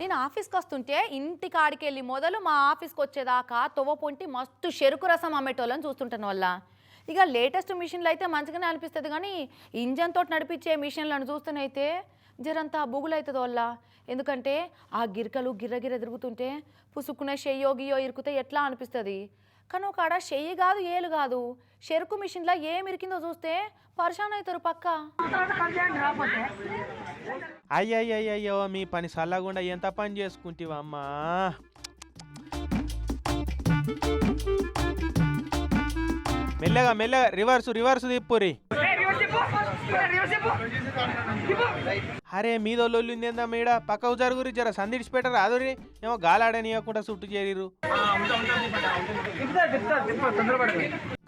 నేను ఆఫీస్కి వస్తుంటే ఇంటి కాడికి వెళ్ళి మొదలు మా ఆఫీస్కి వచ్చేదాకా తొవ్వ పొంటి మస్తు చెరుకు రసం అమ్మేటోళ్ళని చూస్తుంటాను వల్ల ఇక లేటెస్ట్ మిషన్లు అయితే మంచిగానే అనిపిస్తుంది కానీ ఇంజన్ తోటి నడిపించే మిషన్లను చూస్తేనైతే జరంతా బుగులవుతుంది వల్ల ఎందుకంటే ఆ గిరకలు గిర్రగిర్ర తిరుగుతుంటే పుసుక్కున చెయ్యో గియో ఇరుకుతే ఎట్లా అనిపిస్తుంది? కానీ ఒక ఆడ చెయ్యి కాదు ఏలు కాదు. చెరుకు మిషన్లో ఏం ఇరికిందో చూస్తే పరిశాన్ అవుతారు పక్క. అయ్యయ్యయ్యో మీ పని చల్లకుండా ఎంత పని చేసుకుంటివమ్మా? మెల్లగా మెల్లగా రివర్స్ రివర్స్ తిప్పురి అరే మీద లొల్లు ఏందా మీడ? పక్కకు జరుగురి జర సందిడిచి పెట్టరు అదురి ఏమో గాలాడనియకుండా చుట్టూ చేరిరు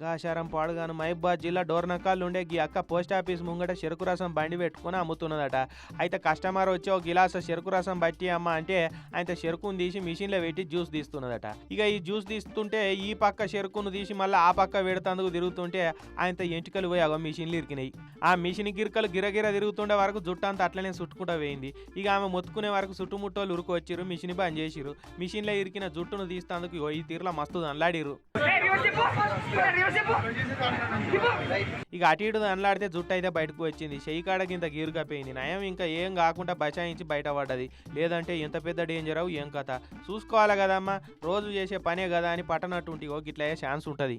గాశారం పాడుగాను మహిబాద్ జిల్లా డోర్నకాళ్ళు ఉండే గీ అక్క పోస్ట్ ఆఫీస్ ముంగట చెరుకు రసం బండి పెట్టుకుని అమ్ముతున్నదట. అయితే కస్టమర్ వచ్చి ఒక గిలాస చెరుకు రసం బట్టి అమ్మ అంటే ఆయన చెరుకును తీసి మిషన్లో పెట్టి జ్యూస్ తీస్తున్నదట. ఇక ఈ జ్యూస్ తీస్తుంటే ఈ పక్క చెరుకును తీసి మళ్ళీ ఆ పక్క పెడుతందుకు తిరుగుతుంటే ఆయన ఎంటుకలు పోయి అగో మిషన్లు ఇరికినాయి. ఆ మిషన్ గిరకలు గిరగిర తిరుగుతుండే వరకు జుట్టు అంతా అట్లనే చుట్టుకుంటూ పోయింది. ఇక ఆమె మొత్తుకునే వరకు చుట్టుముట్టోళ్ళు ఉరుకు మిషన్ బంద్ చేసిరు మిషన్లో ఇరికిన జుట్టును తీస్తాందుకు ఈ తీరులో మస్తు అల్లాడిరు ఇక అటు ఇటు అనలాడితే జుట్టు అయితే బయటకు వచ్చింది. చెయ్యి కాడకి ఇంత నయం ఇంకా ఏం కాకుండా బచాయించి బయటపడ్డది. లేదంటే ఇంత పెద్ద డేంజర్ అవు ఏం కథ? చూసుకోవాలి కదమ్మా? రోజు చేసే పనే కదా అని పట్టనట్టు ఓ గిట్ల అయ్యే ఛాన్స్ ఉంటుంది.